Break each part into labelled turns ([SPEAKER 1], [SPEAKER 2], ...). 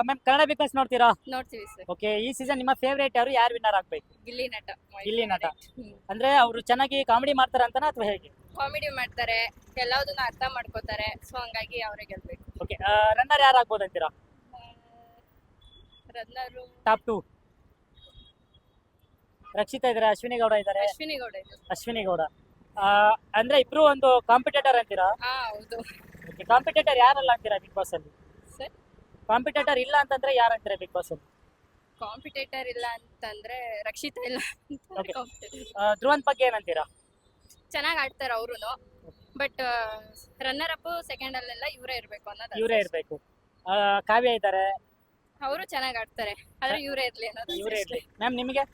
[SPEAKER 1] Ma'am Kannada big boss ನೋಡ್ತೀರಾ?
[SPEAKER 2] ನೋಡ್ತೀವಿ sir.
[SPEAKER 1] Okay ಈ ಸೀಸನ್ ನಿಮ್ಮ ಫೇವರೇಟ್ ಯಾರು ಯಾರು ವಿನ್ನರ್ ಆಗ್ಬೇಕು?
[SPEAKER 2] ಗಿಲ್ಲಿ ನಟ
[SPEAKER 1] ಗಿಲ್ಲಿ ನಟ. ಅಂದ್ರೆ ಅವರು ಚೆನ್ನಾಗಿ ಕಾಮಿಡಿ ಮಾಡ್ತಾರ ಅಂತನಾ ಅಥವಾ ಹೇಗೆ?
[SPEAKER 2] ಕಾಮಿಡಿ ಮಾಡ್ತಾರೆ ಎಲ್ಲದನ್ನ ಅರ್ಥ ಮಾಡ್ಕೋತಾರೆ ಸೊ ಹಂಗಾಗಿ ಅವರೇ ಗೆಲ್ಬೇಕು.
[SPEAKER 1] ಓಕೆ ರನ್ನರ್ ಯಾರು ಆಗ್ಬೋದು ಅಂತೀರಾ
[SPEAKER 2] ರನ್ನರು
[SPEAKER 1] ಟಾಪ್ ಟು ರಕ್ಷಿತಾ ಇದಾರೆ ಅಶ್ವಿನಿ ಗೌಡ ಇದಾರೆ.
[SPEAKER 2] ಅಶ್ವಿನಿ ಗೌಡ
[SPEAKER 1] ಅಶ್ವಿನಿ ಗೌಡ. ಆ, ಅಂದ್ರೆ ಇಬ್ರು ಒಂದು ಕಾಂಪಿಟೇಟರ್ ಅಂತೀರಾ?
[SPEAKER 2] ಹಾ ಹೌದು.
[SPEAKER 1] ಕಾಂಪಿಟೇಟರ್ ಯಾರಲ್ಲ ಅಂತೀರಾ ಬಿಗ್ ಬಾಸ್ ಅಲ್ಲಿ? ಕಾಂಪಿಟೇಟರ್ ಇಲ್ಲ ಅಂತಂದ್ರೆ ಯಾರು ಅಂತಾರೆ ಬಿಗ್ ಬಾಸ್
[SPEAKER 2] ಕಾಂಪಿಟೇಟರ್ ಇಲ್ಲ ಅಂತಂದ್ರೆ ರಕ್ಷಿತ ಇಲ್ಲ
[SPEAKER 1] Okay. ಧ್ರುವನ್ ಬಗ್ಗೆ ಏನಂತೀರಾ
[SPEAKER 2] ಚೆನ್ನಾಗಿ ಆಡ್ತಾರೆ ಅವರು ಬಟ್ ರನ್ನರ್ ಅಪ್ ಸೆಕೆಂಡ್ ಅಲ್ಲೆಲ್ಲ ಇವರೇ ಇರ್ಬೇಕು ಅನ್ನೋದು
[SPEAKER 1] ಇವರೇ ಇರ್ಬೇಕು. ಆ, ಕಾವ್ಯ ಇದ್ದಾರೆ.
[SPEAKER 2] ಅವರು ಚೆನ್ನಾಗಿ ಆಡ್ತಾರೆ. ಆದ್ರೆ ಇವರೇ ಇರ್ಲಿ ಅನ್ನೋದು
[SPEAKER 1] ಇವರೇ
[SPEAKER 2] ಅಷ್ಟೇ.
[SPEAKER 1] ಇರ್ಲಿ. ಮ್ಯಾಮ್ ನಿಮಗೆ?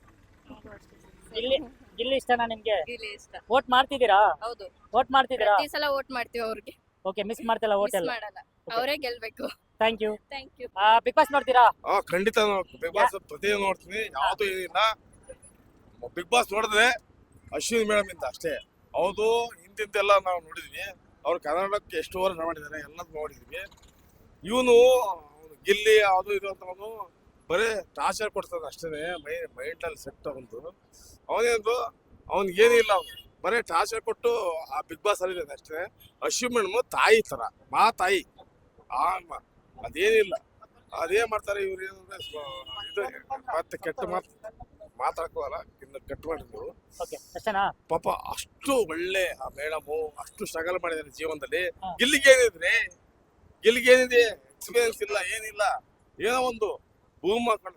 [SPEAKER 1] ಇಲ್ಲಿ ಇಲ್ಲಿ ಇಷ್ಟನಾ ನಿಮ್ಗೆ?
[SPEAKER 2] ಇಲ್ಲಿ ಇಷ್ಟ.
[SPEAKER 1] ವೋಟ್ ಮಾಡ್ತಿದ್ದೀರಾ?
[SPEAKER 2] ಹೌದು.
[SPEAKER 1] ವೋಟ್ ಮಾಡ್ತಿದ್ದೀರಾ?
[SPEAKER 2] ಪ್ರತಿ ಸಲ ವೋಟ್ ಮಾಡ್ತೀವಿ ಅವ್ರಿಗೆ.
[SPEAKER 1] ಓಕೆ ಮಿಸ್ ಮಾಡ್ತಿಲ್ಲ ವೋಟ್ ಎಲ್ಲ
[SPEAKER 2] ಮಾಡಲ್ಲ. ಅವರೇ ಗೆಲ್ಬೇಕು.
[SPEAKER 1] Thank you
[SPEAKER 2] thank you
[SPEAKER 1] big boss ನೋಡ್ತೀರಾ?
[SPEAKER 3] ಆ ಖಂಡಿತ ಬಿಗ್ ಬಾಸ್ ಪ್ರತಿದಿನ ನೋಡ್ತೀನಿ. ಯಾವ್ದು ಏನಿಲ್ಲ. ಬಿಗ್ ಬಾಸ್ ನೋಡಿದ್ರೆ ಅಶ್ವಿನ್ ಮೇಡಮ್ ಇಂದ ಅಷ್ಟೇ. ಹೌದು ಹಿಂದಿಂದೆಲ್ಲ ನಾವು ನೋಡಿದ್ವಿ. ಅವ್ರು ಕನ್ನಡಕ್ಕೆ ಎಷ್ಟು ವರ್ಷ ಮಾಡಿದ್ದಾರೆ ಎಲ್ಲದೂ ನೋಡಿದ್ವಿ. ಇವನು ಗಿಲ್ಲಿ ಅದು ಇದು ಅಂತ ಅವನು ಬರೀ ಟಾರ್ಚರ್ ಕೊಡ್ತಾನೆ ಅಷ್ಟೇ ಮೈ ಮೈಂಡಲ್ಲಿ ಸೆಟ್ ಅವನು ಅವನೇನು ಅವನಿಗೇನಿಲ್ಲ ಅವನು ಬರೀ ಟಾರ್ಚರ್ ಕೊಟ್ಟು ಆ ಬಿಗ್ ಬಾಸ್ ಅಲ್ಲಿ ಇದ್ದಾನೆ ಅಷ್ಟೇ. ಅಶ್ವಿನ್ ಮೇಡಮ್ ತಾಯಿ ಥರ. ಮಾ ತಾಯಿ. ಆ ಮ- ಅದೇನಿಲ್ಲ. ಅದೇ ಮಾಡ್ತಾರೆ ಇವ್ರು ಏನಂದ್ರೆ ಇದು ಮತ್ತೆ ಕೆಟ್ಟ ಮಾತು ಮಾತಾಡ್ಕೋಲ್ಲ ಇನ್ನು ಕೆಟ್ಟ ಮಾಡಿದ್ರು.
[SPEAKER 1] ಓಕೆ ಅಷ್ಟೇನಾ
[SPEAKER 3] ಪಾಪ ಅಷ್ಟು ಒಳ್ಳೆ ಆ ಮೇಡಮು ಅಷ್ಟು ಸ್ಟ್ರಗಲ್ ಮಾಡಿದ್ದಾರೆ ಜೀವನದಲ್ಲಿ. ಗಿಲ್ಲಿಗೆ ಏನಿದ್ರೆ ಗಿಲ್ಲಿಗೆ ಏನಿದೆ ಎಕ್ಸ್ಪೀರಿಯನ್ಸ್ ಇಲ್ಲ ಏನಿಲ್ಲ. ಏನೋ ಒಂದು ಭೂಮಿ ಹಾಕೊಂಡ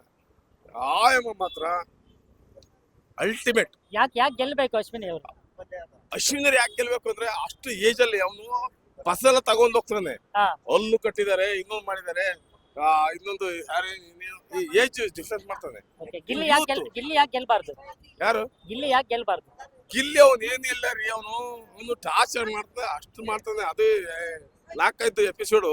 [SPEAKER 3] ಆಯಮ್ಮ ಮಾತ್ರ ಅಲ್ಟಿಮೇಟ್
[SPEAKER 1] ಯಾಕೆ ಯಾಕೆ ಗೆಲ್ಬೇಕು ಅಶ್ವಿನಿ ಅವರು?
[SPEAKER 3] ಅಶ್ವಿನರ್ ಯಾಕೆ ಗೆಲ್ಬೇಕು ಅಂದ್ರೆ ಅಷ್ಟು ಏಜ್ ಅಲ್ಲಿ ಅವನು ಫಸಲ ತಗೊಂಡ್ ಹೋಗ್ತಾನೆ.
[SPEAKER 1] ಅಲ್ಲೂ
[SPEAKER 3] ಹಲ್ಲು ಕಟ್ಟಿದ್ದಾರೆ ಇನ್ನೊಂದು ಮಾಡಿದ್ದಾರೆ. ಇನ್ನೊಂದು ಏಜ್ ಡಿಫ್ರೆನ್ಸ್ ಮಾಡ್ತಾನೆ.
[SPEAKER 1] ಗಿಲ್ಲಿ ಯಾಕೆ ಗೆಲ್ ಗಿಲ್ಲಿ ಯಾಕೆ ಗೆಲ್ಬಾರ್ದು?
[SPEAKER 3] ಯಾರು?
[SPEAKER 1] ಗಿಲ್ಲಿ ಯಾಕೆ ಗೆಲ್ಬಾರ್ದು?
[SPEAKER 3] ಗಿಲ್ಲಿ ಅವನು ಏನಿಲ್ಲ ರೀ ಅವನು. ಒಂದು ಟಾರ್ಚರ್ ಮಾಡ್ತಾನೆ ಅಷ್ಟು ಮಾಡ್ತಾನೆ. ಅದೇ ನಾಲ್ಕೈದು ಎಪಿಸೋಡು
[SPEAKER 1] ಎಪಿಸೋಡ್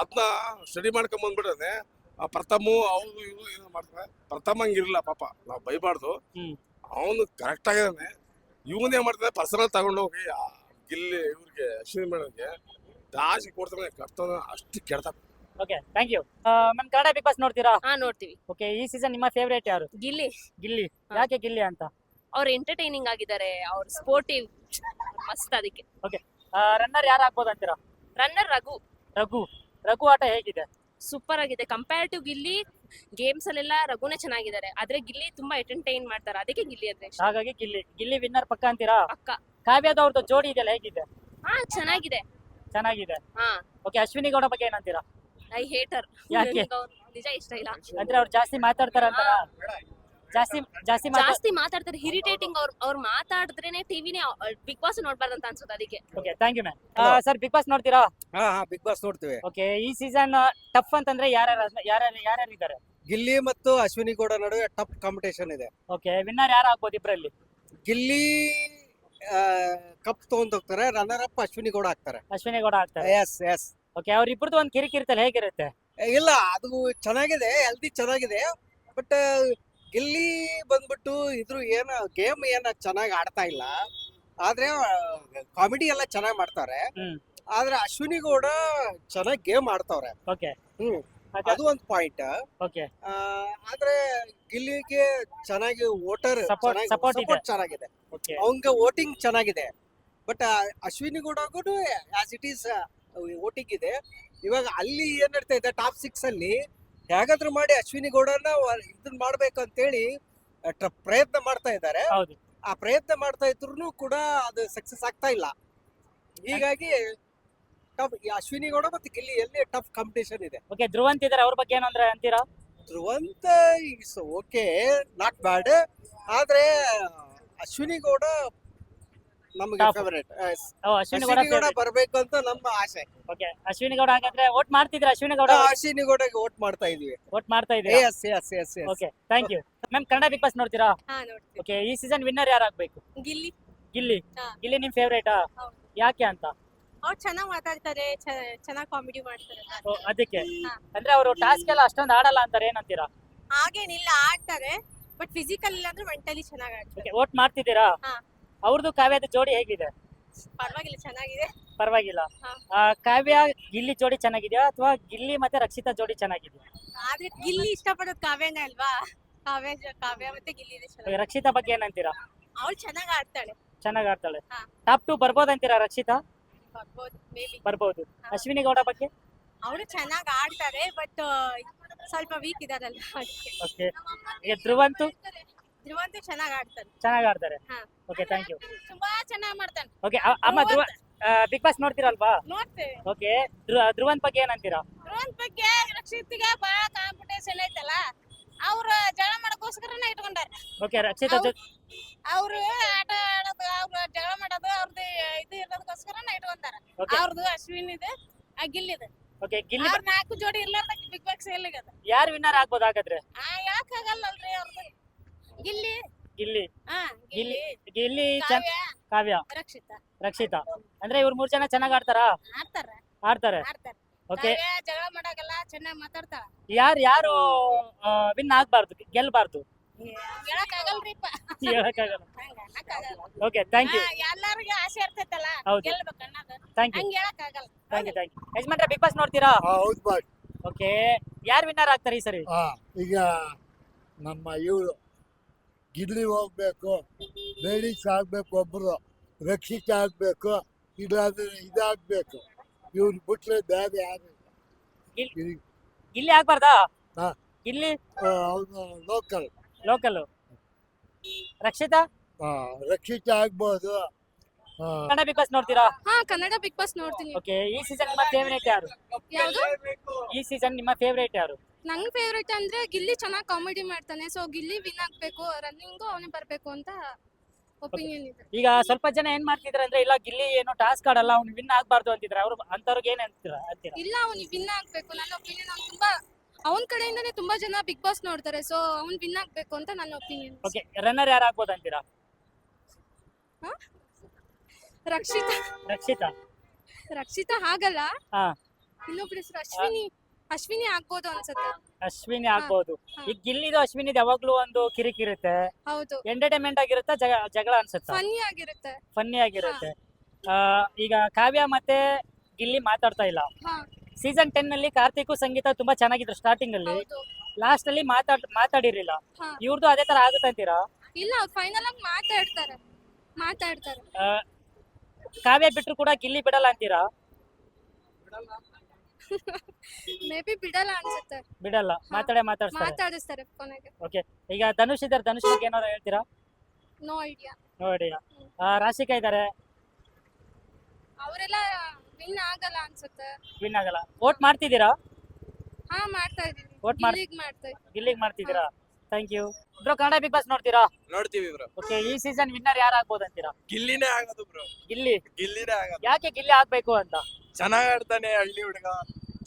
[SPEAKER 3] ಅದನ್ನ ಸ್ಟಡಿ ಮಾಡ್ಕೊಂಡ್ ಬಂದ್ಬಿಟ್ಟಾನೆ ಆ ಪ್ರಥಮು ಅವನು ಇವ್ನು ಏನೋ ಮಾಡ್ತಾನೆ. ಪ್ರಥಮ ಹಂಗಿರಲ್ಲ ಪಾಪ. ನಾವು ಬೈಬಾರ್ದು ಅವನು ಕರೆಕ್ಟ್ ಆಗಿದ್ದಾನೆ. ಇವನೇ ಮಾಡ್ತಾನೆ ಪರ್ಸನಲ್ ತಗೊಂಡೋಗಿ ಗಿಲ್ಲಿ ಇವ್ರಿಗೆ ಅಶ್ವಿನಿ ಮೇಡಮ್ಗೆ ದಾಸಿ ಕೊಡ್ತಾನೆ ಕರ್ತವ್ಯ ಅಷ್ಟು ಕೆಡ್ತ
[SPEAKER 1] okay thank you ma'am Kannada big boss ನೋಡ್ತೀರಾ?
[SPEAKER 2] ಹಾ ನೋಡ್ತೀವಿ.
[SPEAKER 1] ಓಕೆ ಈ ಸೀಸನ್ ನಿಮ್ಮ ಫೇವರೇಟ್ ಯಾರು?
[SPEAKER 2] ಗಿಲ್ಲಿ.
[SPEAKER 1] ಗಿಲ್ಲಿ.
[SPEAKER 2] ಹಾ.
[SPEAKER 1] ಯಾಕೆ ಗಿಲ್ಲಿ ಅಂತ?
[SPEAKER 2] ಅವ್ರು ಎಂಟರ್ಟೈನಿಂಗ್ ಆಗಿದ್ದಾರೆ ಅವ್ರು ಸ್ಪೋರ್ಟಿವ್ ಮಸ್ತ್ ಅದಕ್ಕೆ.
[SPEAKER 1] ರನ್ನರ್ ಯಾರು ಆಗ್ಬೋದು ಅಂತೀರಾ?
[SPEAKER 2] ರನ್ನರ್ ರಘು.
[SPEAKER 1] ರಘು. ರಘು ಆಟ ಹೇಗಿದೆ?
[SPEAKER 2] ಸೂಪರ್ ಆಗಿದೆ. ಕಂಪೇರ್ ಟು ಗಿಲ್ಲಿ ಗೇಮ್ಸ್ ಅಲ್ಲೆಲ್ಲ ರಘುನೇ ಚೆನ್ನಾಗಿದ್ದಾರೆ. ಆದ್ರೆ ಗಿಲ್ಲಿ ತುಂಬಾ ಎಂಟರ್ಟೈನ್ ಮಾಡ್ತಾರೆ. ಅದಕ್ಕೆ ಗಿಲ್ಲಿ ಅಂದ್ರೆ ಇಷ್ಟ.
[SPEAKER 1] ಹಾಗಾಗಿ ಗಿಲ್ಲಿ ಗಿಲ್ಲಿ ವಿನ್ನರ್ ಪಕ್ಕ ಅಂತೀರಾ?
[SPEAKER 2] ಪಕ್ಕ.
[SPEAKER 1] ಕಾವ್ಯದವ್ರದ್ದು ಜೋಡಿ ಇದೆಯಲ್ಲ ಹೇಗಿದೆ?
[SPEAKER 2] ಹಾ ಚೆನ್ನಾಗಿದೆ.
[SPEAKER 1] ಚೆನ್ನಾಗಿದೆ.
[SPEAKER 2] ಹಾ.
[SPEAKER 1] ಓಕೆ ಅಶ್ವಿನಿ ಗೌಡ ಬಗ್ಗೆ ಏನಂತೀರಾ?
[SPEAKER 2] ಐ ಹೇಟರ್
[SPEAKER 1] ಯಾಕೆ?
[SPEAKER 2] ನಿಜ ಇಷ್ಟ ಇಲ್ಲ.
[SPEAKER 1] ಅಂದ್ರೆ ಅವ್ರು ಜಾಸ್ತಿ ಮಾತಾಡ್ತಾರ ಅಂತ ಜಾಸ್ತಿ ಜಾಸ್ತಿ
[SPEAKER 2] ಜಾಸ್ತಿ ಮಾತಾಡ್ತಾರೆ. ಇರಿಟೇಟಿಂಗ್ ಅವ್ರು ಅವ್ರು ಮಾತಾಡಿದ್ರೇನೆ ಟಿವಿನೇ ಬಿಗ್ ಬಾಸ್ ನೋಡ್ಬಾರ್ದಂತ ಅನ್ಸುತ್ತೆ ಅದಕ್ಕೆ.
[SPEAKER 1] Okay thank you ma'am sir big boss ನೋಡ್ತೀರಾ?
[SPEAKER 4] ಹಾ ಹಾ ಬಿಗ್ ಬಾಸ್ ನೋಡ್ತೀವಿ.
[SPEAKER 1] ಓಕೆ ಈ ಸೀಸನ್ ಟಫ್ ಅಂತಂದ್ರೆ ಯಾರ್ಯಾರು ಯಾರ್ಯಾರು ಯಾರ್ಯಾರು ಇದ್ದಾರೆ?
[SPEAKER 4] ಗಿಲ್ಲಿ ಮತ್ತು ಅಶ್ವಿನಿ ಗೌಡ ನಡುವೆ ಟಫ್ ಕಾಂಪಿಟೇಷನ್ ಇದೆ.
[SPEAKER 1] ಓಕೆ ವಿನ್ನರ್ ಯಾರು ಆಗ್ಬೋದು ಇಬ್ರಲ್ಲಿ?
[SPEAKER 4] ಗಿಲ್ಲಿ ಕಪ್ ತಗೊಂಡ್ ಹೋಗ್ತಾರೆ ರನ್ನರ್ ಅಪ್ ಅಶ್ವಿನಿ ಗೌಡ ಆಗ್ತಾರೆ.
[SPEAKER 1] ಅಶ್ವಿನಿ ಗೌಡ ಆಗ್ತಾರೆ.
[SPEAKER 4] ಎಸ್ ಎಸ್
[SPEAKER 1] ಓಕೆ ಕಿರಿ ಒಂದು ಕಿರಿಕಿರಿತಲ್ಲ ಹೇಗಿರುತ್ತೆ?
[SPEAKER 4] ಇಲ್ಲ ಅದು ಚೆನ್ನಾಗಿದೆ ಹೆಲ್ದಿ ಚೆನ್ನಾಗಿದೆ ಬಟ್ ಇಲ್ಲಿ ಬಂದ್ಬಿಟ್ಟು ಇದ್ರು ಏನ ಗೇಮ್ ಏನ ಚೆನ್ನಾಗಿ ಆಡ್ತಾ ಇಲ್ಲ. ಆದ್ರೆ ಕಾಮಿಡಿ ಎಲ್ಲ ಚೆನ್ನಾಗಿ ಮಾಡ್ತಾರೆ. ಆದ್ರೆ ಅಶ್ವಿನಿ ಗೌಡ ಚೆನ್ನಾಗಿ ಗೇಮ್ ಆಡ್ತಾವ್ರೆ.
[SPEAKER 1] Okay
[SPEAKER 4] hmm. ಅದು ಒಂದು ಪಾಯಿಂಟ್
[SPEAKER 1] ಓಕೆ
[SPEAKER 4] ಆದ್ರೆ ಗಿಲ್ಲಿಗೆ ಚೆನ್ನಾಗಿ ವೋಟರ್
[SPEAKER 1] Support- support ಇದೆ.
[SPEAKER 4] ಚೆನ್ನಾಗಿದೆ.
[SPEAKER 1] ಓಕೆ
[SPEAKER 4] ಅವಂಗ ವೋಟಿಂಗ್ ಚೆನ್ನಾಗಿದೆ. ಬಟ್ ಅಶ್ವಿನಿ ಗೌಡಗೂ ಆಸ್ ಇಟ್ ಈಸ್ ವೋಟಿಂಗ್ ಇದೆ. ಇವಾಗ ಅಲ್ಲಿ ಏನ್ ನಡ್ತಾ ಇದೆ ಟಾಪ್ ಸಿಕ್ಸ್ ಅಲ್ಲಿ ಹೇಗಾದ್ರೂ ಮಾಡಿ ಅಶ್ವಿನಿ ಗೌಡನ ವ- ಇದನ್ ಮಾಡ್ಬೇಕು ಅಂತೇಳಿ ಆ, ಟ್ರ- ಪ್ರಯತ್ನ ಮಾಡ್ತಾ ಇದ್ದಾರೆ.
[SPEAKER 1] ಹೌದು.
[SPEAKER 4] ಆ ಪ್ರಯತ್ನ ಮಾಡ್ತಾ ಇದ್ರು ಕೂಡ ಅದು ಸಕ್ಸಸ್ ಆಗ್ತಾ ಇಲ್ಲ. ಹೀಗಾಗಿ ಟಫ್ ಅಶ್ವಿನಿ ಗೌಡ ಮತ್ತೆ ಗಿಲ್ಲಿ ಎಲ್ಲಿ ಟಫ್ ಕಾಂಪಿಟೇಷನ್ ಇದೆ.
[SPEAKER 1] ಓಕೆ ಧ್ರುವಂತ್ ಇದಾರೆ ಅವ್ರ ಬಗ್ಗೆ ಏನಂದ್ರೆ ಅಂದ್ರೆ ಅಂತೀರಾ?
[SPEAKER 4] Dhruvanth is okay not bad ಆದ್ರೆ ಅಶ್ವಿನಿ ಗೌಡ ನಮಗೆ
[SPEAKER 1] Top.
[SPEAKER 4] ಫೇವರೇಟ್
[SPEAKER 1] ಓ ಅಶ್ವಿನಿ ಗೌಡ
[SPEAKER 4] ಅಶ್ವಿನಿ ಗೌಡ ಬರ್ಬೇಕು ಅಂತ ನಮ್ಮ ಆಸೆ.
[SPEAKER 1] ಓಕೆ ಅಶ್ವಿನಿ ಗೌಡ ಹಾಗಾದ್ರೆ ವೋಟ್ ಮಾಡ್ತಿದ್ರ ಅಶ್ವಿನಿ ಗೌಡ?
[SPEAKER 4] ಅಶ್ವಿನಿ ಗೌಡಗೆ ವೋಟ್ ಮಾಡ್ತಾ ಇದೀವಿ
[SPEAKER 1] ವೋಟ್ ಮಾಡ್ತಾ ಇದೀವಿ
[SPEAKER 4] yes yes yes yes
[SPEAKER 1] okay thank you ma'am Kannada big boss ನೋಡ್ತೀರಾ?
[SPEAKER 2] ಹಾ ನೋಡ್ತೀವಿ.
[SPEAKER 1] ಓಕೆ ಈ ಸೀಸನ್ ವಿನ್ನರ್ ಯಾರು ಆಗ್ಬೇಕು
[SPEAKER 2] ಗಿಲ್ಲಿ.
[SPEAKER 1] ಗಿಲ್ಲಿ.
[SPEAKER 2] ಹಾ.
[SPEAKER 1] ಗಿಲ್ಲಿ ನಿಮ್ ಫೇವ್ರೇಟಾ
[SPEAKER 2] ಹೌದು.
[SPEAKER 1] ಯಾಕೆ ಅಂತ?
[SPEAKER 2] ಅವ್ರು ಚೆನ್ನಾಗ್ ಮಾತಾಡ್ತಾರೆ ಚೆನ್ನಾಗ್ ಕಾಮಿಡಿ ಮಾಡ್ತಾರೆ.
[SPEAKER 1] ಓ, ಅದಕ್ಕೆ?
[SPEAKER 2] ಹಾ.
[SPEAKER 1] ಅಂದ್ರೆ ಅವರು ಟಾಸ್ಕ್ ಎಲ್ಲ ಅಷ್ಟೊಂದು ಆಡಲ್ಲ ಅಂತಾರೆ ಏನಂತೀರಾ?
[SPEAKER 2] ಹಾಗೇನಿಲ್ಲ ಆಡ್ತಾರೆ ಬಟ್ ಫಿಸಿಕಲ್ ಇಲ್ಲ ಅಂದ್ರೆ ಮೆಂಟಲಿ ಚೆನ್ನಾಗಿ ಆಡ್ತಾರೆ
[SPEAKER 1] ಓಟ್ ಮಾಡ್ತಿದ್ದೀರಾ?
[SPEAKER 2] ಹಾ.
[SPEAKER 1] ಅವ್ರದ್ದು ಕಾವ್ಯದ ಜೋಡಿ ಹೇಗಿದೆ?
[SPEAKER 2] ಪರವಾಗಿಲ್ಲ ಚೆನ್ನಾಗಿದೆ.
[SPEAKER 1] ಪರವಾಗಿಲ್ಲ.
[SPEAKER 2] ಹಾ.
[SPEAKER 1] ಆ, ಕಾವ್ಯ ಗಿಲ್ಲಿ ಜೋಡಿ ಚೆನ್ನಾಗಿದೆಯಾ ಅಥವಾ ಗಿಲ್ಲಿ ಮತ್ತೆ ರಕ್ಷಿತಾ ಜೋಡಿ ಚೆನ್ನಾಗಿದೆಯಾ?
[SPEAKER 2] ಆದ್ರೆ ಗಿಲ್ಲಿ ಇಷ್ಟಪಡೋದು ಕಾವ್ಯನೇ ಅಲ್ವಾ? ಕಾವ್ಯ ಜ- ಕಾವ್ಯ ಮತ್ತೆ ಗಿಲ್ಲಿ
[SPEAKER 1] ಚೆನ್ನಾಗಿ. ರಕ್ಷಿತಾ ಬಗ್ಗೆ ಏನಂತೀರಾ?
[SPEAKER 2] ಅವ್ಳು ಚೆನ್ನಾಗಿ ಆಡ್ತಾಳೆ
[SPEAKER 1] ಚೆನ್ನಾಗಿ ಆಡ್ತಾಳೆ
[SPEAKER 2] ಹಾ.
[SPEAKER 1] ಟಾಪ್ ಟು ಬರ್ಬೋದಂತೀರಾ ರಕ್ಷಿತಾ?
[SPEAKER 2] ಬರ್ಬೋದು ಮೇಬಿ
[SPEAKER 1] ಬರ್ಬೋದು. ಅಶ್ವಿನಿ ಗೌಡ ಬಗ್ಗೆ?
[SPEAKER 2] ಅವರು ಚೆನ್ನಾಗಿ ಆಡ್ತಾರೆ ಬಟ್ ಸ್ವಲ್ಪ ವೀಕ್ ಇದಾರಲ್ಲ
[SPEAKER 1] ಓಕೆ ಈಗ ಧ್ರುವಂತು?
[SPEAKER 2] ಧ್ರುವಂತು ಚೆನ್ನಾಗಿ ಆಡ್ತಾನೆ.
[SPEAKER 1] ಚೆನ್ನಾಗಿ ಆಡ್ತಾರೆ.
[SPEAKER 2] ಹಾ.
[SPEAKER 1] ಓಕೆ ಥ್ಯಾಂಕ್ ಯು
[SPEAKER 2] ತುಂಬಾ ಚೆನ್ನಾಗಿ ಮಾಡ್ತಾನೆ.
[SPEAKER 1] ಓಕೆ ಅಮ್ಮ ಧ್ರುವ ಬಿಗ್ ಬಾಸ್ ನೋಡ್ತೀರಲ್ವಾ?
[SPEAKER 2] ನೋಡ್ತೇವೆ.
[SPEAKER 1] ಓಕೆ ಧ್ರುವಂತ್ ಬಗ್ಗೆ ಏನಂತೀರಾ?
[SPEAKER 2] ಧ್ರುವಂತ್ ಬಗ್ಗೆ ರಕ್ಷಿತಿಗೆ ಬಹಳ ಕಾಂಪಿಟೇಷನ್ ಐತಲ್ಲ ಅವ್ರ ಜಗಳ ಮಾಡಕ್ಕೋಸ್ಕರನೇ ಇಟ್ಕೊಂಡಾರ.
[SPEAKER 1] ಓಕೆ ರಕ್ಷಿತಾ ಜೊತೆ
[SPEAKER 2] ಅವ್ರು ಆಟ ಆಡೋದು ಅವ್ರ ಜಗಳ ಮಾಡೋದು ಅವ್ರದ್ದು ಇದು ಇರೋದಕ್ಕೋಸ್ಕರನೇ ಇಟ್ಕೊಂತಾರ
[SPEAKER 1] ಓಕೆ
[SPEAKER 2] ಅವ್ರದ್ದು ಅಶ್ವಿನ್ ಇದೆ ಆ ಇದೆ.
[SPEAKER 1] ಓಕೆ ಗಿಲ್ಲಿ
[SPEAKER 2] ಅವ್ರ ನಾಲ್ಕು ಜೋಡಿ ಇರ್ಲಾರ್ದ ಬಿಗ್ ಬಾಕ್ಸ್ ಇದೆ
[SPEAKER 1] ಯಾರು ವಿನ್ನರ್ ಆಗ್ಬೋದು ಹಾಗಾದ್ರೆ?
[SPEAKER 2] ಆ ಯಾಕಾಗಲ್ಲಲ್ರಿ ಅವ್ರದ್ದು ಗಿಲ್ಲಿ.
[SPEAKER 1] ಗಿಲ್ಲಿ.
[SPEAKER 2] ಹಾ ಗಿಲ್ಲಿ.
[SPEAKER 1] ಗಿಲ್ಲಿ. ಚೆನ್ನ
[SPEAKER 2] ಕಾವ್ಯ.
[SPEAKER 1] ಕಾವ್ಯ.
[SPEAKER 2] ರಕ್ಷಿತಾ.
[SPEAKER 1] ರಕ್ಷಿತಾ. ಅಂದ್ರೆ ಇವ್ರು ಮೂರ್ ಜನ ಚೆನ್ನಾಗ್ ಆಡ್ತಾರಾ?
[SPEAKER 2] ಆಡ್ತಾರ.
[SPEAKER 1] ಆಡ್ತಾರೆ.
[SPEAKER 2] ಆಡ್ತಾರ.
[SPEAKER 1] ಓಕೆ
[SPEAKER 2] ಕಾವ್ಯ ಜಗಳ ಮಾಡಾಗಲ್ಲ ಚೆನ್ನಾಗಿ ಮಾತಾಡ್ತಾಳ.
[SPEAKER 1] ಯಾರು ಯಾರು ವಿನ್ ಆಗ್ಬಾರ್ದು ಗೆಲ್ಬಾರ್ದು?
[SPEAKER 2] ಹೇಳಕ್ ಆಗಲ್ರಿಪ್ಪ.
[SPEAKER 1] ಹೇಳಕ್ಕಾಗಲ್ಲ. ಓಕೆ ಥ್ಯಾಂಕ್ ಯು
[SPEAKER 2] ಎಲ್ಲರಿಗೂ ಆಸೆ ಇರ್ತೈತಲ್ಲ?
[SPEAKER 1] ಹೌದು.
[SPEAKER 2] ಗೆಲ್ಬೇಕು ಅನ್ನೋದು.
[SPEAKER 1] ಥ್ಯಾಂಕ್ ಯು
[SPEAKER 2] ಹಂಗೆ ಹೇಳಕ್ ಆಗಲ್ಲ
[SPEAKER 1] ಥ್ಯಾಂಕ್ ಯು ಥ್ಯಾಂಕ್ ಯು ಯಜಮಾನ್ರೆ ಬಿಗ್ ಬಾಸ್ ನೋಡ್ತೀರಾ?
[SPEAKER 5] ಹೌದು ಬಾಯ್.
[SPEAKER 1] ಓಕೆ ಯಾರು ವಿನ್ನರ್ ಆಗ್ತಾರೆ ಈ ಸರಿ?
[SPEAKER 5] ಹಾ ಈಗ ನಮ್ಮ ಇವರು ಗಿಲ್ಲಿ ಹೋಗ್ಬೇಕು ಲೇಡೀಸ್ ಆಗ್ಬೇಕು ಒಬ್ರು ರಕ್ಷಿತ ಆಗ್ಬೇಕು ಇಲ್ಲಾಂದ್ರೆ ಇದಾಗ್ಬೇಕು. ಇವ್ರು ಬಿಟ್ರೆ ಬೇರೆ ಯಾರು
[SPEAKER 1] ಇಲ್ಲಿ. ಗಿಲ್ಲಿ. ಆಗ್ಬಾರ್ದಾ?
[SPEAKER 5] ಹಾ.
[SPEAKER 1] ಗಿಲ್ಲಿ?
[SPEAKER 5] ಅವನು ಲೋಕಲ್
[SPEAKER 1] ಲೋಕಲ್ ರಕ್ಷಿತಾ?
[SPEAKER 5] ರಕ್ಷಿತ ಆಗ್ಬೋದು.
[SPEAKER 1] ಕನ್ನಡ ಬಿಗ್ ಬಾಸ್ ನೋಡ್ತೀರಾ?
[SPEAKER 2] ಹಾ ಕನ್ನಡ ಬಿಗ್ ಬಾಸ್ ನೋಡ್ತೀನಿ.
[SPEAKER 1] ಓಕೆ ಈ ಸೀಸನ್ ನಿಮ್ಮ ಫೇವರೇಟ್ ಯಾರು?
[SPEAKER 2] ಯಾವ್ದು?
[SPEAKER 1] ಈ ಸೀಸನ್ ನಿಮ್ಮ ಫೇವರೇಟ್ ಯಾರು?
[SPEAKER 2] ನಂಗ್ ಫೇವ್ರೇಟ್ ಅಂದ್ರೆ ಗಿಲ್ಲಿ ಚೆನ್ನಾಗಿ ಕಾಮಿಡಿ ಮಾಡ್ತಾನೆ. ಸೊ ಗಿಲ್ಲಿ ವಿನ್ ಆಗ್ಬೇಕು ರನ್ನಿಂಗು ಅವನೇ ಬರ್ಬೇಕು ಅಂತ ಒಪಿನಿಯನ್ ಇದೆ.
[SPEAKER 1] ಈಗ ಸ್ವಲ್ಪ ಜನ ಏನ್ ಮಾಡ್ತಿದಾರೆ ಅಂದ್ರೆ ಇಲ್ಲ ಗಿಲ್ಲಿ ಏನು ಟಾಸ್ಕ್ ಆಡಲ್ಲ ಅವ್ನು ವಿನ್ ಆಗ್ಬಾರ್ದು ಅಂತಿದ್ರೆ. ಅವ್ರು ಅಂತವ್ರಿಗೆ ಏನ್ ಅಂತೀರಾ ಅಂತೀರಾ?
[SPEAKER 2] ಇಲ್ಲ ಅವ್ನಿಗೆ ವಿನ್ ಆಗ್ಬೇಕು. ನನ್ನ ಒಪಿನಿಯನ್ ಅವ್ನು ತುಂಬಾ ಅವನ ಕಡೆಯಿಂದಾನೇ ತುಂಬಾ ಜನ ಬಿಗ್ ಬಾಸ್ ನೋಡ್ತಾರೆ. ಸೊ ಅವ್ನ್ ವಿನ್ ಆಗ್ಬೇಕು ಅಂತ ನನ್ನ ಒಪಿನಿಯನ್
[SPEAKER 1] ಓಕೆ ರನ್ನರ್ ಯಾರು ಆಗ್ಬೋದು ಅಂತೀರಾ?
[SPEAKER 2] ರಕ್ಷಿತಾ.
[SPEAKER 1] ರಕ್ಷಿತಾ.
[SPEAKER 2] ರಕ್ಷಿತಾ ಆಗಲ್ಲ
[SPEAKER 1] ಹಾ.
[SPEAKER 2] ಇನ್ನೊಬ್ರು ಹೆಸರು ಅಶ್ವಿನಿ ಅಶ್ವಿನಿ ಆಗ್ಬೋದು ಅನ್ಸುತ್ತೆ.
[SPEAKER 1] ಅಶ್ವಿನಿ ಆಗ್ಬೋದು. ಈಗ ಗಿಲ್ಲಿದು ಅಶ್ವಿನಿದು ಯಾವಾಗ್ಲೂ ಒಂದು ಕಿರಿಕಿರುತ್ತೆ
[SPEAKER 2] ಹೌದು.
[SPEAKER 1] ಎಂಟರ್ಟೈನ್ಮೆಂಟ್ ಆಗಿರುತ್ತೆ ಜಗ ಜಗಳ ಅನ್ಸುತ್ತೆ?
[SPEAKER 2] ಫನ್ನಿ ಆಗಿರುತ್ತೆ.
[SPEAKER 1] ಫನ್ನಿ ಆಗಿರುತ್ತೆ. ಆ, ಈಗ ಕಾವ್ಯ ಮತ್ತೆ ಗಿಲ್ಲಿ ಮಾತಾಡ್ತಾ ಇಲ್ಲ.
[SPEAKER 2] ಹಾ.
[SPEAKER 1] ಸೀಸನ್ ಟೆನ್ ಅಲ್ಲಿ ಕಾರ್ತಿಕ್ ಸಂಗೀತ ತುಂಬಾ ಚೆನ್ನಾಗಿದ್ರು ಸ್ಟಾರ್ಟಿಂಗ್ ಅಲ್ಲಿ.
[SPEAKER 2] ಹೌದು.
[SPEAKER 1] ಲಾಸ್ಟ್ ಅಲ್ಲಿ ಮಾತಾಡ್ ಮಾತಾಡಿರ್ಲಿಲ್ಲ.
[SPEAKER 2] ಹಾ.
[SPEAKER 1] ಇವ್ರದ್ದು ಅದೇ ತರ ಆಗುತ್ತೆ ಅಂತೀರಾ?
[SPEAKER 2] ಇಲ್ಲ ಫೈನಲ್ ಆಗಿ ಮಾತಾಡ್ತಾರೆ. ಮಾತಾಡ್ತಾರೆ.
[SPEAKER 1] ಆ, ಕಾವ್ಯ ಬಿಟ್ರು ಕೂಡ ಗಿಲ್ಲಿ ಬಿಡಲ್ಲ ಅಂತೀರಾ?
[SPEAKER 2] ಮೇ ಬಿ ಬಿಡಲ್ಲ ಅನ್ಸುತ್ತೆ.
[SPEAKER 1] ಬಿಡಲ್ಲ. ಮಾತಾಡೇ ಮಾತಾಡ್ತಾರೆ
[SPEAKER 2] ಮಾತಾಡಿಸ್ತಾರೆ ಕೊನೆಗೆ.
[SPEAKER 1] ಈಗ ಧನುಷ್ ಇದ್ದಾರೆ ಧನುಷ್ ಬಗ್ಗೆ ಏನಾರು ಹೇಳ್ತೀರಾ?
[SPEAKER 2] ನೋ ಐಡಿಯಾ
[SPEAKER 1] ನೋಡಿ ಆ, ರಾಶಿಕಾ ಇದ್ದಾರೆ
[SPEAKER 2] ಅವರೆಲ್ಲ ವಿನ್ ಆಗಲ್ಲ ಅನ್ಸುತ್ತೆ.
[SPEAKER 1] ವಿನ್ ಆಗಲ್ಲ. ವೋಟ್ ಮಾಡ್ತಿದ್ದೀರಾ?
[SPEAKER 2] ಹಾ ಮಾಡ್ತಾ ಇದೀನಿ
[SPEAKER 1] Vote ಮಾಡ್-
[SPEAKER 2] ಗಿಲ್ಲಿಗ್ ಮಾಡ್ತಾ ಇದೀವಿ
[SPEAKER 1] ಗಿಲ್ಲಿಗೆ ಮಾಡ್ತಿದ್ದೀರಾ? Thank you bro Kannada big boss ನೋಡ್ತೀರಾ?
[SPEAKER 6] ನೋಡ್ತೀವಿ ಬ್ರೋ
[SPEAKER 1] ಓಕೆ ಈ ಸೀಸನ್ ವಿನ್ನರ್ ಯಾರು ಆಗ್ಬೋದು ಅಂತೀರಾ?
[SPEAKER 6] ಗಿಲ್ಲಿನೇ ಆಗೋದು ಬ್ರೋ
[SPEAKER 1] ಗಿಲ್ಲಿ?
[SPEAKER 6] ಗಿಲ್ಲಿನೇ ಆಗೋದು.
[SPEAKER 1] ಯಾಕೆ ಗಿಲ್ಲಿ ಆಗ್ಬೇಕು ಅಂತ?
[SPEAKER 6] ಚೆನ್ನಾಗ್ ಆಡ್ತಾನೆ ಹಳ್ಳಿ ಹುಡುಗ.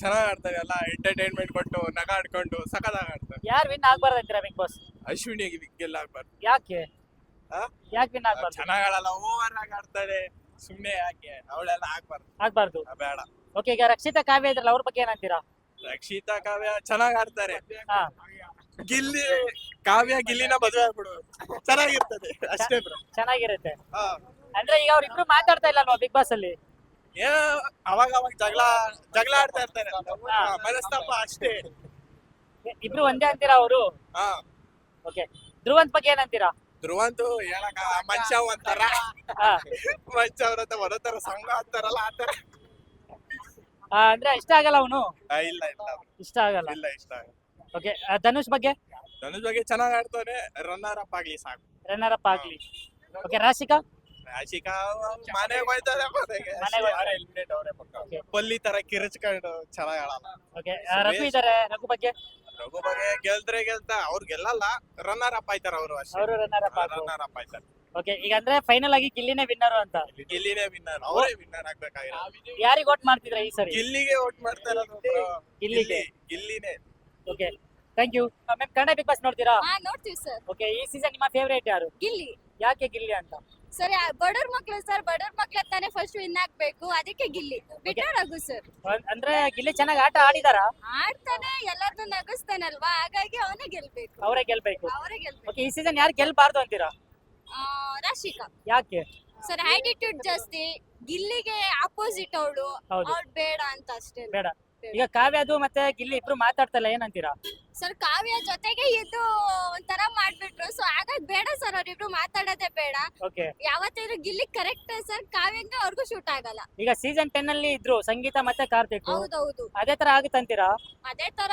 [SPEAKER 6] ಚೆನ್ನಾಗ್ ಆಡ್ತಾನೆ ಎಲ್ಲ ಎಂಟರ್ಟೈನ್ಮೆಂಟ್ ಕೊಟ್ಟು ನಗ ಆಡ್ಕೊಂಡು ಸಖತ್ತಾಗಿ ಆಡ್ತಾನೆ.
[SPEAKER 1] ಯಾರು ವಿನ್ ಆಗ್ಬಾರ್ದು ಅಂತೀರಾ ಬಿಗ್ ಬಾಸ್
[SPEAKER 6] ಅಶ್ವಿನಿ ಗೆಲ್ಲ ಆಗ್ಬಾರ್ದು.
[SPEAKER 1] ಯಾಕೆ? ಯಾಕೆ ವಿನ್ ಆಗ್ಬಾರ್ದು?
[SPEAKER 6] ಚೆನ್ನಾಗ್ ಆಡಲ್ಲ ಓವರ್ ಆಗಿ ಆಡ್ತಾನೆ. ಸುಮ್ನೆ ಯಾಕೆ? ಅವಳೆಲ್ಲ ಆಗ್ಬಾರ್ದು.
[SPEAKER 1] ಆಗ್ಬಾರ್ದು.
[SPEAKER 6] ಬೇಡ.
[SPEAKER 1] ಓಕೆ ಈಗ ರಕ್ಷಿತಾ ಕಾವ್ಯ ಇದ್ರಲ್ಲ ಅವ್ರ ಬಗ್ಗೆ ಏನಂತೀರಾ
[SPEAKER 6] ರಕ್ಷಿತಾ ಕಾವ್ಯ ಚೆನ್ನಾಗ್ ಆಡ್ತಾರೆ. ಗಿಲ್ಲಿ ಕಾವ್ಯ ಗಿಲ್ಲಿನ ಮದುವೆ ಆಗ್ಬಿಡು ಚೆನ್ನಾಗಿರ್ತದೆ ಅಷ್ಟೇ ಬ್ರೋ.
[SPEAKER 1] ಚೆನ್ನಾಗಿರುತ್ತೆ.
[SPEAKER 6] ಹಾ.
[SPEAKER 1] ಅಂದ್ರೆ ಈಗ ಅವ್ರಿಬ್ರು ಮಾತಾಡ್ತಾ ಇಲ್ಲ ಅಲ್ವಾ ಬಿಗ್ ಬಾಸ್ ಅಲ್ಲಿ?
[SPEAKER 6] ಏ ಅವಾಗ ಅವಾಗ ಜಗಳ ಜಗಳ ಆಡ್ತಾ ಇರ್ತಾರೆ.
[SPEAKER 1] ಹಾ.
[SPEAKER 6] ಮನಸ್ತಾಪ ಅಷ್ಟೇ.
[SPEAKER 1] ಇಬ್ರು ಒಂದೇ ಅಂತೀರಾ ಅವರು?
[SPEAKER 6] ಹಾ.
[SPEAKER 1] ಓಕೆ ಧ್ರುವಂತ್ ಬಗ್ಗೆ ಏನಂತೀರಾ?
[SPEAKER 6] ಧ್ರುವಂತು ಹೇಳಕ ಮನುಷ್ಯ ಒಂಥರ.
[SPEAKER 1] ಹಾ.
[SPEAKER 6] ಮನುಷ್ಯ ಅವ್ರ ಹತ್ರ ಬರೋ ತರ ಸಂಘ ಅಂತಾರಲ್ಲ ಆ ತರ.
[SPEAKER 1] ಆ, ಅಂದ್ರೆ ಇಷ್ಟ ಆಗಲ್ಲ ಅವನು?
[SPEAKER 6] ಆ, ಇಲ್ಲ ಇಲ್ಲ.
[SPEAKER 1] ಇಷ್ಟ ಆಗಲ್ಲ.
[SPEAKER 6] ಇಲ್ಲ ಇಷ್ಟ ಆಗಲ್ಲ.
[SPEAKER 1] ಓಕೆ ಧನುಷ್ ಬಗ್ಗೆ?
[SPEAKER 6] ಧನುಷ್ ಬಗ್ಗೆ ಚೆನ್ನಾಗ್ ಆಡ್ತಾನೆ ರನ್ನರ್ ಅಪ್ ಆಗ್ಲಿ ಸಾಕು.
[SPEAKER 1] ರನ್ನರ್ ಅಪ್ ಆಗ್ಲಿ. ಓಕೆ ರಾಶಿಕಾ?
[SPEAKER 6] ರಾಶಿಕಾ ಮನೆಗೆ ಹೋಯ್ತಾರೆ. ಎಲಿಮಿನೇಟ್ ಅವರೇ ಪಕ್ಕ. ಪಲ್ಲಿ ತರ ಕಿರಿಚ್ಕೊಂಡು ಚೆನ್ನಾಗಿ ಆಡಲ್ಲ.
[SPEAKER 1] ಓಕೆ ರಘು ಇದಾರೆ ರಘು ಬಗ್ಗೆ?
[SPEAKER 6] ರಘು ಬಗ್ಗೆ ಗೆಲ್ದ್ರೆ ಗೆಲ್ತಾ ಅವ್ರು ಗೆಲ್ಲಲ್ಲ ರನ್ನರ್ ಅಪ್ ಆಯ್ತಾರ ಅವರು ಅಷ್ಟೇ.
[SPEAKER 1] ಅವರು ರನ್ನರ್ ಅಪ್
[SPEAKER 6] ರನ್ನರ್ ಅಪ್ ಆಯ್ತಾರೆ.
[SPEAKER 1] ಓಕೆ ಈಗ ಅಂದ್ರೆ ಫೈನಲ್ ಆಗಿ ಗಿಲ್ಲಿನೇ ವಿನ್ನರ್ ಅಂತ.
[SPEAKER 6] ಗಿಲ್ಲಿನೇ ವಿನ್ನರ್ ಅವರೇ ವಿನ್ನರ್ ಆಗ್ಬೇಕಾಗಿರೋ
[SPEAKER 1] ಯಾರಿಗೆ ಓಟ್ ಮಾಡ್ತಿದ್ರ ಈ ಸರಿ?
[SPEAKER 6] ಗಿಲ್ಲಿಗೆ ಓಟ್ ಮಾಡ್ತಾ ಇರೋದು.
[SPEAKER 1] ಗಿಲ್ಲಿಗೆ.
[SPEAKER 6] ಗಿಲ್ಲಿನೇ.
[SPEAKER 1] Okay thank you ma'am Kannada big boss ನೋಡ್ತೀರಾ?
[SPEAKER 2] ಹಾ ನೋಡ್ತೀವಿ ಸರ್
[SPEAKER 1] ಓಕೆ ಈ ಸೀಸನ್ ನಿಮ್ಮ ಫೇವರೇಟ್ ಯಾರು?
[SPEAKER 2] ಗಿಲ್ಲಿ.
[SPEAKER 1] ಯಾಕೆ ಗಿಲ್ಲಿ ಅಂತ?
[SPEAKER 2] ಸರಿ ಬಡವ್ರ ಮಕ್ಳು ಸರ್ ಬಡವ್ರ ಮಕ್ಳು ತಾನೇ ಫಸ್ಟ್ ವಿನ್ ಆಗ್ಬೇಕು. ಅದಕ್ಕೆ ಗಿಲ್ಲಿ. ಬಿಟ್ಟ ರಘು ಸರ್
[SPEAKER 1] ಅಂದ್ರೆ ಗಿಲ್ಲಿ ಚೆನ್ನಾಗಿ ಆಟ ಆಡಿದಾರಾ?
[SPEAKER 2] ಆಡ್ತಾನೆ ಎಲ್ಲರದ್ದು ನಗಿಸ್ತಾನಲ್ವಾ? ಹಾಗಾಗಿ ಅವನೇ ಗೆಲ್ಬೇಕು.
[SPEAKER 1] ಅವರೇ ಗೆಲ್ಬೇಕು.
[SPEAKER 2] ಅವರೇ ಗೆಲ್ಬೇಕು.
[SPEAKER 1] ಓಕೆ ಈ ಸೀಸನ್ ಯಾರು ಗೆಲ್ಬಾರ್ದು ಅಂತೀರಾ?
[SPEAKER 2] ಆ, ರಾಶಿಕಾ.
[SPEAKER 1] ಯಾಕೆ?
[SPEAKER 7] ಸರ್ ಆಟಿಟ್ಯೂಡ್ ಜಾಸ್ತಿ. ಗಿಲ್ಲಿಗೆ ಅಪೋಸಿಟ್ ಅವಳು.
[SPEAKER 1] ಹೌದು.
[SPEAKER 7] ಅವ್ಳು ಬೇಡ ಅಂತ ಅಷ್ಟೇ.
[SPEAKER 1] ಬೇಡ. ಈಗ ಕಾವ್ಯದು ಮತ್ತೆ ಗಿಲ್ಲಿ ಇಬ್ರು ಮಾತಾಡ್ತಲ್ಲ ಏನಂತೀರಾ?
[SPEAKER 7] ಸರ್ ಕಾವ್ಯ ಜೊತೆಗೆ ಇದು ಒಂಥರ ಮಾಡ್ಬಿಟ್ರು. ಸೊ ಹಾಗಾಗಿ ಬೇಡ ಸರ್ ಅವ್ರಿಬ್ರು ಮಾತಾಡೋದೇ ಬೇಡ.
[SPEAKER 1] ಓಕೆ
[SPEAKER 7] ಯಾವತ್ತಿದ್ರು ಗಿಲ್ಲಿ ಕರೆಕ್ಟ್ ಸರ್ ಕಾವ್ಯ ಅಂದ್ರೆ ಅವ್ರಿಗೂ ಶೂಟ್ ಆಗಲ್ಲ.
[SPEAKER 1] ಈಗ ಸೀಸನ್ ಟೆನ್ ಅಲ್ಲಿ ಇದ್ರು ಸಂಗೀತ ಮತ್ತೆ ಕಾರ್ತಿಕ್.
[SPEAKER 7] ಹೌದೌದು.
[SPEAKER 1] ಅದೇ ತರ ಆಗುತ್ತಂತೀರಾ?
[SPEAKER 7] ಅದೇ ತರ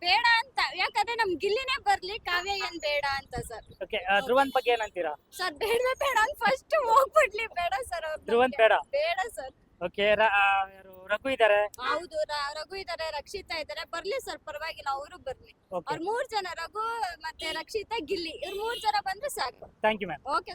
[SPEAKER 7] ಬೇಡ ಅಂತ. ಯಾಕಂದ್ರೆ ನಮ್ ಗಿಲ್ಲಿನೇ ಬರ್ಲಿ ಕಾವ್ಯ ಏನ್ ಬೇಡ ಅಂತ ಸರ್.
[SPEAKER 1] ಓಕೆ ಧ್ರುವನ್ ಬಗ್ಗೆ ಏನಂತೀರಾ?
[SPEAKER 7] ಸರ್ ಬೇಡ ಬೇಡ. ಅಂತ ಫಸ್ಟ್ ಹೋಗ್ಬಿಡ್ಲಿ. ಬೇಡ ಸರ್
[SPEAKER 1] ಧ್ರುವನ್ ಬೇಡ.
[SPEAKER 7] ಬೇಡ ಸರ್.
[SPEAKER 1] ಓಕೆ ಯಾರು? ರಘು ಇದಾರೆ?
[SPEAKER 7] ಹೌದು ರ- ರಘು ಇದಾರೆ ರಕ್ಷಿತಾ ಇದಾರೆ. ಬರ್ಲಿ ಸರ್ ಪರವಾಗಿಲ್ಲ ಅವರು ಬರ್ಲಿ.
[SPEAKER 1] ಓಕೆ
[SPEAKER 7] ಅವ್ರ ಮೂರ್ ಜನ ರಘು ಮತ್ತೆ ರಕ್ಷಿತಾ ಗಿಲ್ಲಿ. ಇವ್ರ ಮೂರ್ ಜನ ಬಂದ್ರೆ ಸಾಕು.
[SPEAKER 1] Thank you ma'am
[SPEAKER 7] okay